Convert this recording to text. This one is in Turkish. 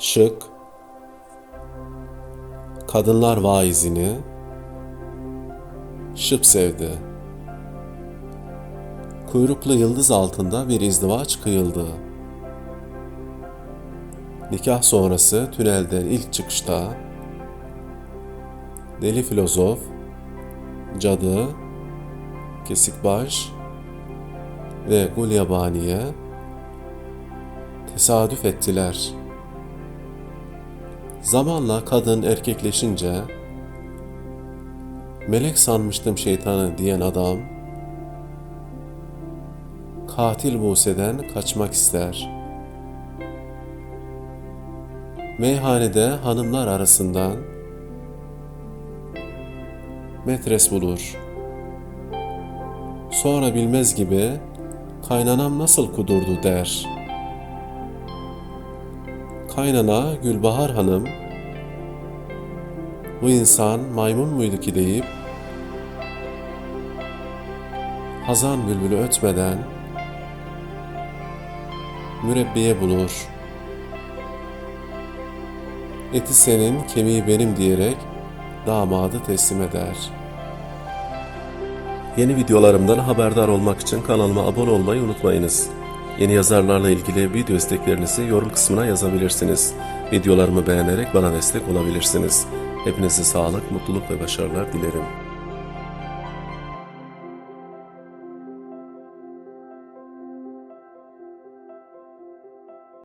Şık Kadınlar vaizini Şıp sevdi. Kuyruklu yıldız altında bir izdivaç kıyıldı. Nikah sonrası tünelden ilk çıkışta deli filozof, cadı, kesikbaş ve Gulyabani'ye tesadüf ettiler. Zamanla kadın erkekleşince melek sanmıştım şeytanı diyen adam katil Buse'den kaçmak ister. Meyhanede hanımlar arasından metres bulur. Sonra bilmez gibi kaynanam nasıl kudurdu der. Kaynana Gülbahar Hanım bu insan maymun muydu ki deyip Hazan bülbülü ötmeden mürebbiye bulur. Eti senin, kemiği benim diyerek damadı teslim eder. Yeni videolarımdan haberdar olmak için kanalıma abone olmayı unutmayınız. Yeni yazarlarla ilgili video isteklerinizi yorum kısmına yazabilirsiniz. Videolarımı beğenerek bana destek olabilirsiniz. Hepinize sağlık, mutluluk ve başarılar dilerim.